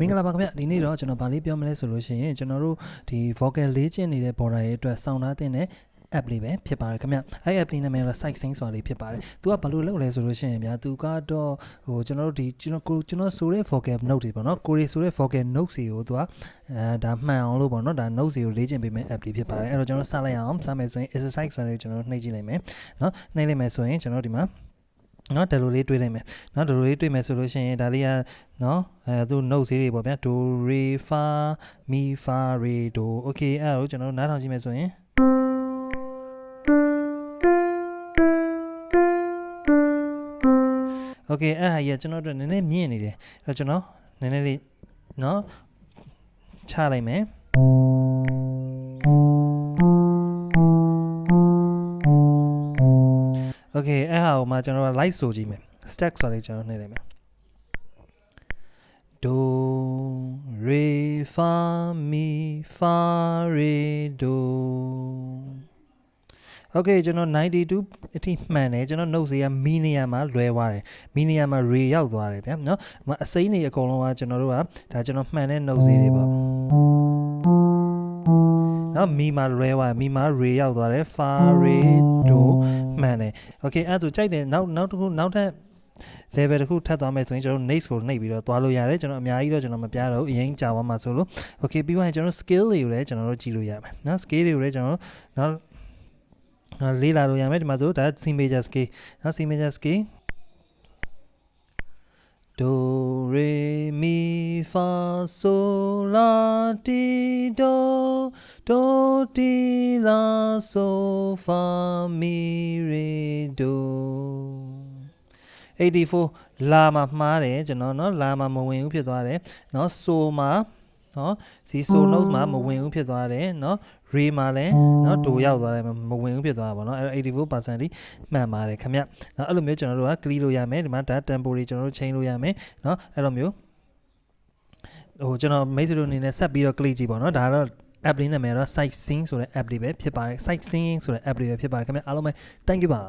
မင်္ဂလာပါခင်ဗျဒီနေ့တော့ကျွန်တော်ဗာလေးပြောမလဲဆိုလို့ရှိရင်ကျွန်တော်တို့ဒီ vocal လေ့ကျင့်နေတဲ့ border ရဲ့အတွက်စောင့်ထားတဲ့ app လေးပဲဖြစ်ပါတယ်ခင်ဗျအဲ့ app လေးနာမည်က site sync ဆိုတာလေးဖြစ်ပါတယ်သူကဘာလို့လုပ်လဲဆိုလို့ရှိရင်ဗျာသူကတော့ဟိုကျွန်တော်တို့ဒီကျွန်တော်ကိုကျွန်တော်ဆိုတဲ့ vocal note တွေပေါ့နော်ကိုရီဆိုတဲ့ vocal note တွေကိုသူကအဲဒါမှန်အောင်လို့ပေါ့နော်ဒါ note တွေကိုလေ့ကျင့်ပေးမယ့် app လေးဖြစ်ပါတယ်အဲ့တော့ကျွန်တော်စလိုက်အောင်စမယ်ဆိုရင် exercise ဆိုတာလေးကျွန်တော်တို့နှိပ်ကြည့်လိုက်မယ်နော်နှိပ်လိုက်မယ်ဆိုရင်ကျွန်တော်ဒီမှာ နော်ဒီလိုလေးတွေးလိုက်မယ်နော်ဒီလိုလေးတွေးမယ်ဆိုလို့ရှိရင်ဒါလေးကနော်အဲသူ note ဈေးတွေပေါ့ဗျာ do re fa mi fa re do okay အဲ့ဒါကိုကျွန်တော်တို့နားထောင်ကြည့်မယ်ဆိုရင် โอเคအဲ့ဟာကြီးကကျွန်တော်တို့နည်းနည်းမြင့်နေတယ်အဲ့တော့ကျွန်တော်နည်းနည်းလေးเนาะချလိုက်မယ် โอเคအဲ့ဟာကိုမှကျွန်တော်က light ဆိုကြည့်မယ် stack ဆိုလေးကျွန်တော်နှိပ်လိုက်မယ် do re fa mi fa re do โอเคကျွန်တော်92အထိမှန်တယ်ကျွန်တော် note ဈေးကမီနီယံမှာလွဲသွားတယ်မီနီယံမှာ re ရောက်သွားတယ်ဗျာเนาะအစိမ်းတွေအကုန်လုံးကကျွန်တော်တို့ကဒါကျွန်တော်မှန်တဲ့ note ဈေးတွေပေါ့ နော်မီမှာလွဲသွားမီမှာ re ရောက်သွားတယ် fa re do မှန်တယ်โอเคအဲ့ဒါဆိုကြိုက်တယ်နောက်နောက်တစ်ခုနောက်ထပ် level တစ်ခုထပ်သွားမယ်ဆိုရင်ကျွန်တော် next ကိုနှိပ်ပြီးတော့သွားလို့ရတယ်ကျွန်တော်အများကြီးတော့ကျွန်တော်မပြတော့ဘူးအရင်ကြာသွားမှာဆိုလို့ okay ပြီးသွားရင်ကျွန်တော် skill တွေကိုလည်းကျွန်တော်တို့ကြည့်လို့ရမယ်နော် skill တွေကိုလည်းကျွန်တော်နော်နော်လေးလာလို့ရမယ်ဒီမှာဆိုဒါ C major scale နော် C major scale do re mi fa sol la ti do do ti la so fa mi re do 84လာမှာမှားတယ်ကျွန်တော်เนาะလာမှာမဝင်ဘူးဖြစ်သွားတယ်เนาะဆိုမှာเนาะစီဆို notes မှာမဝင်ဘူးဖြစ်သွားတယ်เนาะ re မှာလည်းเนาะဒိုရောက်သွားတယ်မဝင်ဘူးဖြစ်သွားတာပေါ့เนาะအဲ့တော့84%လိမှန်ပါတယ်ခင်ဗျเนาะအဲ့လိုမျိုးကျွန်တော်တို့က clear လို့ရမယ်ဒီမှာ data tempo တွေကျွန်တော်တို့ change လို့ရမယ်เนาะအဲ့လိုမျိုးဟိုကျွန်တော်မိတ်ဆွေတို့အနေနဲ့ဆက်ပြီးတော့ click ကြည့်ပါเนาะဒါကတော့ app လေးနာမည်တော့ site sync ဆိုတဲ့ app လေးပဲဖြစ်ပါတယ် site singing ဆိုတဲ့ app လေးပဲဖြစ်ပါတယ်ခင်ဗျအားလုံးပဲ thank you ပါ